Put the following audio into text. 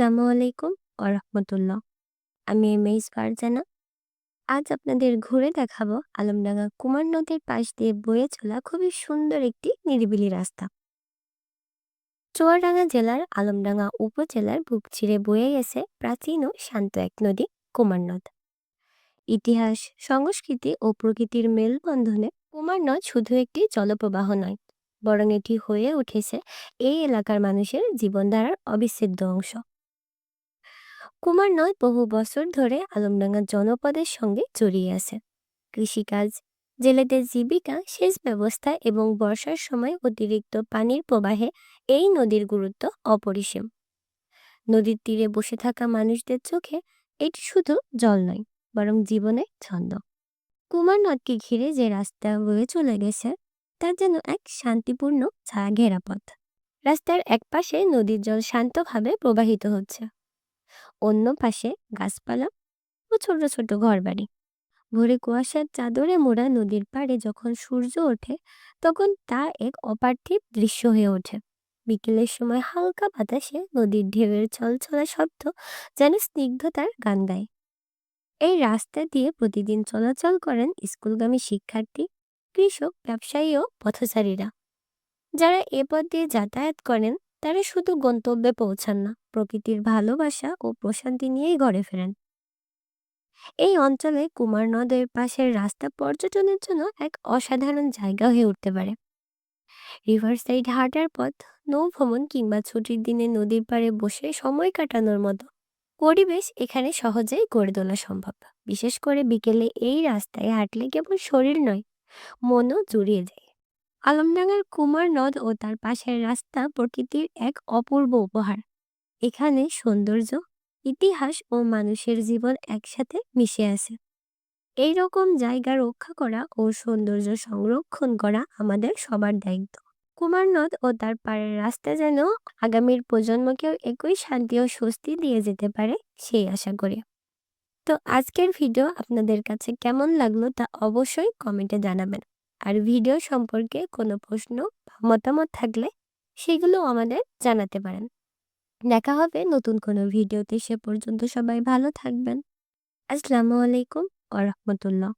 আসসালামু আলাইকুম ওয়া রাহমাতুল্লাহ। আমি এমএইচ ফারজানা। আজ আপনাদের ঘুরে দেখাবো আলমডাঙ্গা কুমার নদীর পাশ দিয়ে বয়ে চলা খুবই সুন্দর একটি নিরিবিলি রাস্তা। চুয়াডাঙ্গা জেলার আলমডাঙ্গা উপজেলার বুক চিরে বয়ে গেছে প্রাচীন ও শান্ত এক নদী কুমার নদ। ইতিহাস, সংস্কৃতি ও প্রকৃতির মেলবন্ধনে কুমার নদ শুধু একটি জলপ্রবাহ নয়, বরং এটি হয়ে উঠেছে এই এলাকার মানুষের জীবনধারার অবিচ্ছেদ্য অংশ। কুমার নদ বহু বছর ধরে আলমডাঙ্গা জনপদের সঙ্গে জড়িয়ে আছে। কৃষিকাজ, জেলেদের জীবিকা, সেচ ব্যবস্থা এবং বর্ষার সময় অতিরিক্ত পানির প্রবাহে এই নদীর গুরুত্ব অপরিসীম। নদীর তীরে বসে থাকা মানুষদের চোখে এটি শুধু জল নয়, বরং জীবনের ছন্দ। কুমার নদকে ঘিরে যে রাস্তা বয়ে চলে গেছে, তার যেন এক শান্তিপূর্ণ, ছায়া ঘেরা পথ। রাস্তার এক পাশে নদীর জল শান্তভাবে প্রবাহিত হচ্ছে। অন্য পাশে গাছপালা ও ছোট ছোট ঘরবাড়ি। ভোরে কুয়াশার চাদরে মোড়া নদীর পাড়ে যখন সূর্য ওঠে, তখন তা এক অপার্থিব দৃশ্য হয়ে ওঠে। বিকেলের সময় হালকা বাতাসে নদীর ঢেউয়ের ছলছলা শব্দ যেন স্নিগ্ধতার গান গায়। এই রাস্তা দিয়ে প্রতিদিন চলাচল করেন স্কুলগামী শিক্ষার্থী, কৃষক, ব্যবসায়ী ও পথচারীরা। যারা এ পথ দিয়ে যাতায়াত করেন তারা শুধু গন্তব্যে পৌঁছান না, প্রকৃতির ভালোবাসা ও প্রশান্তি নিয়েই ঘরে ফেরেন। এই অঞ্চলে কুমার নদের পাশের রাস্তা পর্যটনের জন্য এক অসাধারণ জায়গা হয়ে উঠতে পারে। রিভার সাইড হাঁটার পথ নৌ ভ্রমণ কিংবা ছুটির দিনে নদীর পাড়ে বসে সময় কাটানোর মতো পরিবেশ এখানে সহজেই গড়ে তোলা সম্ভব। বিশেষ করে বিকেলে এই রাস্তায় হাঁটলে কেবল শরীর নয়, মনও জুড়িয়ে যায়। আলমডাঙ্গার কুমার নদ ও তার পাশের রাস্তা প্রকৃতির এক অপূর্ব উপহার। এখানে সৌন্দর্য, ইতিহাস ও মানুষের জীবন একসাথে মিশে আছে। এই রকম জায়গা রক্ষা করা ও সৌন্দর্য সংরক্ষণ করা আমাদের সবার দায়িত্ব। কুমার নদ ও তার পাড়ের রাস্তা যেন আগামীর প্রজন্মকেও একই শান্তি ও স্বস্তি দিয়ে যেতে পারে, সেই আশা করি। তো আজকের ভিডিও আপনাদের কাছে কেমন লাগল তা অবশ্যই কমেন্টে জানাবেন। আর ভিডিও সম্পর্কে কোনো প্রশ্ন বা মতামত থাকলে সেগুলো আমাদের জানাতে পারেন। দেখা হবে নতুন কোনো ভিডিওতে, সে পর্যন্ত সবাই ভালো থাকবেন। আসসালামু আলাইকুম আ রাহমাতুল্লাহ।